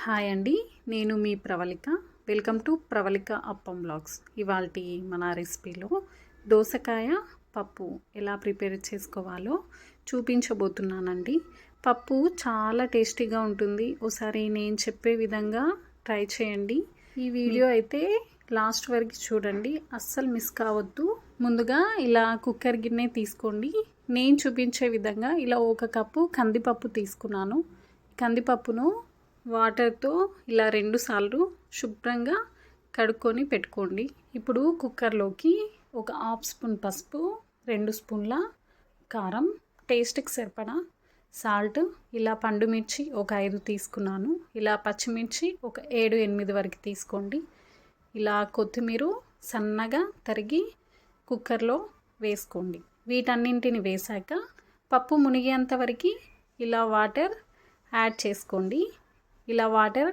Hi అండి నేను మీ Pravalika. Welcome to Pravalika Appam blogs. ఇవాల్టి మన రెసిపీలో దోసకాయ పప్పు ఎలా ప్రిపేర్ చేసుకోవాలో చూపించబోతున్నానండి. పప్పు చాలా టేస్టీగా ఉంటుంది. ఒకసారి నేను చెప్పే విధంగా ట్రై చేయండి. ఈ వీడియో అయితే లాస్ట్ వరకు చూడండి. అస్సలు మిస్ కావద్దు. ముందుగా ఇలా కుక్కర్ గిన్నె తీసుకోండి. నేను చూపించే విధంగా ఇలా ఒక కప్పు కందిపప్పు తీసుకున్నాను. కందిపప్పును వాటర్తో ఇలా రెండు సార్లు శుభ్రంగా కడుక్కొని పెట్టుకోండి. ఇప్పుడు కుక్కర్లోకి ఒక హాఫ్ స్పూన్ పసుపు రెండు స్పూన్ల కారం టేస్ట్కి సరిపడా సాల్ట్ ఇలా పండు మిర్చి ఒక ఐదు తీసుకున్నాను. ఇలా పచ్చిమిర్చి ఒక ఏడు ఎనిమిది వరకు తీసుకోండి. ఇలా కొత్తిమీర సన్నగా తరిగి కుక్కర్లో వేసుకోండి. వీటన్నింటిని వేశాక పప్పు మునిగేంత వరకు ఇలా వాటర్ యాడ్ చేసుకోండి. ఇలా వాటర్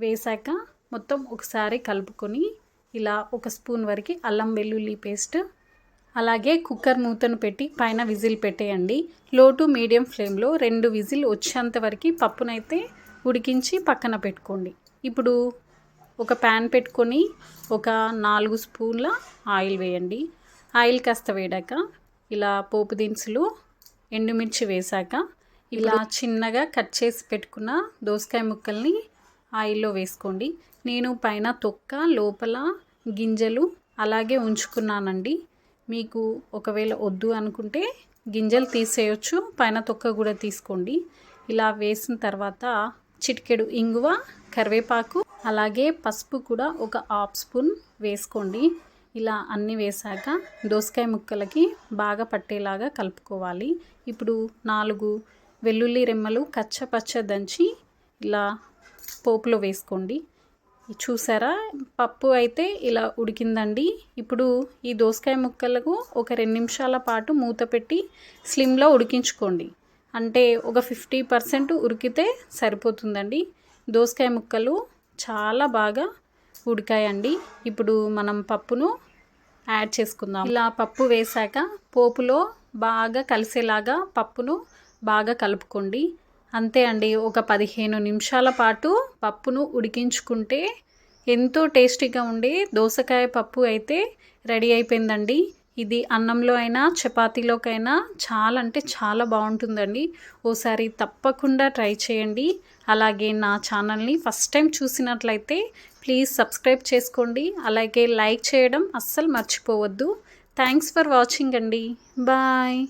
వేశాక మొత్తం ఒకసారి కలుపుకొని ఇలా ఒక స్పూన్ వరకు అల్లం వెల్లుల్లి పేస్ట్ అలాగే కుక్కర్ మూతను పెట్టి పైన విజిల్ పెట్టేయండి. లో టు మీడియం ఫ్లేమ్లో రెండు విజిల్ వచ్చేంత వరకు పప్పునైతే ఉడికించి పక్కన పెట్టుకోండి. ఇప్పుడు ఒక ప్యాన్ పెట్టుకొని ఒక నాలుగు స్పూన్ల ఆయిల్ వేయండి. ఆయిల్ కాస్త వేడాక ఇలా పోపు దినుసులు ఎండుమిర్చి వేశాక ఇలా చిన్నగా కట్ చేసి పెట్టుకున్న దోసకాయ ముక్కల్ని ఆయిల్లో వేసుకోండి. నేను పైన తొక్క లోపల గింజలు అలాగే ఉంచుకున్నానండి. మీకు ఒకవేళ వద్దు అనుకుంటే గింజలు తీసేయచ్చు పైన తొక్క కూడా తీసుకోండి. ఇలా వేసిన తర్వాత చిటికెడు ఇంగువ కరివేపాకు అలాగే పసుపు కూడా ఒక హాఫ్ స్పూన్ వేసుకోండి. ఇలా అన్నీ వేసాక దోసకాయ ముక్కలకి బాగా పట్టేలాగా కలుపుకోవాలి. ఇప్పుడు నాలుగు వెల్లుల్లి రెమ్మలు కచ్చపచ్చ దంచి ఇలా పోపులో వేసుకోండి. చూసారా? పప్పు అయితే ఇలా ఉడికిందండి. ఇప్పుడు ఈ దోసకాయ ముక్కలకు ఒక రెండు నిమిషాల పాటు మూత పెట్టి స్లిమ్లో ఉడికించుకోండి. అంటే ఒక ఫిఫ్టీ పర్సెంట్ ఉడికితే సరిపోతుందండి. దోసకాయ ముక్కలు చాలా బాగా ఉడికాయండి. ఇప్పుడు మనం పప్పును యాడ్ చేసుకుందాం. ఇలా పప్పు వేసాక పోపులో బాగా కలిసేలాగా పప్పును బాగా కలుపుకోండి. అంతే అండి ఒక పదిహేను నిమిషాల పాటు పప్పును ఉడికించుకుంటే ఎంతో టేస్టీగా ఉండే దోసకాయ పప్పు అయితే రెడీ అయిపోయిందండి. ఇది అన్నంలో అయినా చపాతీలోకైనా చాలా అంటే చాలా బాగుంటుందండి. ఓసారి తప్పకుండా ట్రై చేయండి. అలాగే నా ఛానల్ని ఫస్ట్ టైం చూసినట్లయితే ప్లీజ్ సబ్స్క్రైబ్ చేసుకోండి. అలాగే లైక్ చేయడం అస్సలు మర్చిపోవద్దు. థ్యాంక్స్ ఫర్ వాచింగ్ అండి. బాయ్.